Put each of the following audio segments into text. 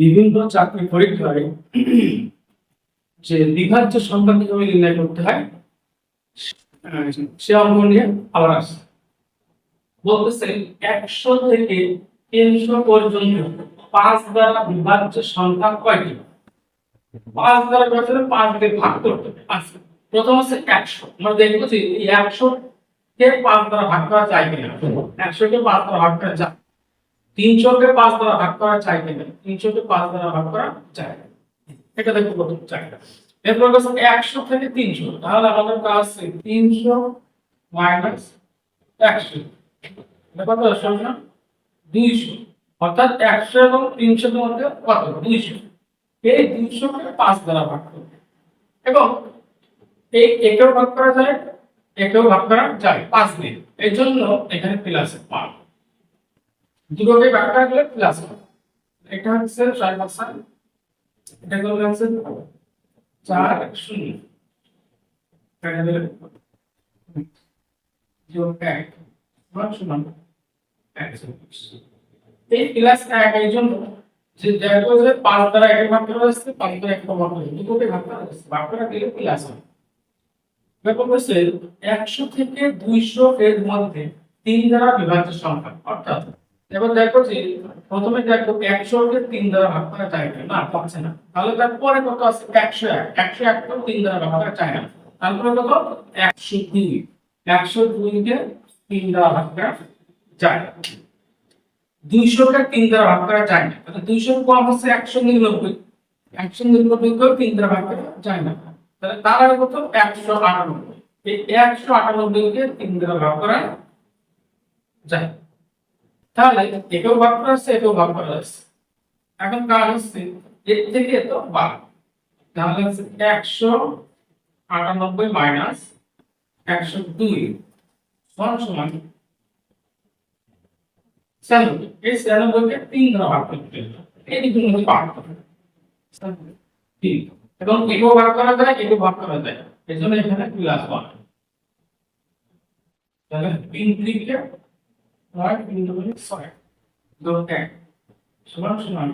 বিভিন্ন চাকরি পরীক্ষায় যে বিভাজ্য সংখ্যা কীভাবে নির্ণয় করতে হয়, সে অঙ্ক নিয়ে আবার আসে। বলতেছে একশো থেকে তিনশো পর্যন্ত পাঁচ দ্বারা বিভাজ্য সংখ্যা কয়টি? পাঁচ দ্বারা বিভাজ্য পাঁচ দিয়ে ভাগ করতে আচ্ছা প্রথম হচ্ছে একশো। আমরা দেখব যে একশো কে পাঁচ দ্বারা ভাগ করা যায় কিনা। একশো কে পাঁচ দ্বারা ভাগ করা যায়। তিনশোকে পাঁচ দ্বারা ভাগ করা যায় কিনা? তিনশোকে পাঁচ দ্বারা ভাগ করা যায়। এটা দেখব প্রথম চারটা এরপর একশো থেকে তিনশো। তাহলে আমাদের কাজ তিনশো মাইনাস একশো। কত? না? দুইশো। অর্থাৎ একশো এবং তিনশোর মধ্যে কত? দুইশো। এই দুইশোকে পাঁচ দ্বারা ভাগ করবে এবং এই একেও ভাগ করা যায়, একেও ভাগ করা যায় পাঁচ দিয়ে। এই জন্য এখানে প্লাস পাঁচ দুটোকে ভাগ করা গেলে প্লাস এটা হচ্ছে চার পার্সেন্ট এটা করলে হচ্ছে চার শূন্য। দিলে এই প্লাস এক এই জন্য যে দেখো যে পাঁচ দ্বারা এক করা যাচ্ছে পাঁচ দ্বারা এক ভাগ করা যাচ্ছে দুটোকে ভাগ করা যাচ্ছে ভাগ করা গেলে প্লাস ব্যাপার হচ্ছে, একশো থেকে দুইশো এর মধ্যে তিন দ্বারা বিভাজ্য সংখ্যা, অর্থাৎ এবার দেখো যে প্রথমে দেখো একশো কে তিন দ্বারা ভাগ করা যায় না, পাচ্ছে না। তাহলে তারপরে কত আছে? একশো এক। একশো এক কেও তিন দ্বারা ভাগ করা যায় না তারপরে কত একশো দুই। একশো দুই কে তিন দ্বারা ভাগ করা যায় না দুইশো কে তিন দ্বারা ভাগ করা যায় না তাহলে দুইশো কম হচ্ছে একশো নিরানব্বই। একশো নিরানব্বই কেও তিন দ্বারা ভাগ করা যায় না। তাহলে তার আগে কত? একশো আটানব্বই। এই একশো আটানব্বই কে তিন দ্বারা ভাগ করা যায়। তাহলে একেও ভাগ করা যাচ্ছে একেও ভাগ করা যাচ্ছে এখন কার হচ্ছে এর থেকে তো বাদ তাহলে হচ্ছে একশো আটানব্বই মাইনাস একশো দুই সমান সমান ছিয়ানব্বই। এই ছিয়ানব্বইকে তিন দ্বারা ভাগ করতে এই মধ্যে ভাগ করতে এবং একেও ভাগ করা যায়, একেও ভাগ করা যায়। এই জন্য এখানে প্লাস ওয়ান তাহলে তিন দিকে নয় ছয় যোগ এক সমান সমান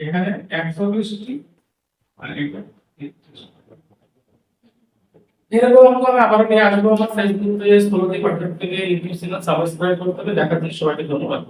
এখানে একশো বিশটি এটা এরকম আসব। আমার ফেসবুক পেজ থেকে ইউটিউব চ্যানেল সাবস্ক্রাইব করতে হবে। দেখার জন্য সবাইকে ধন্যবাদ।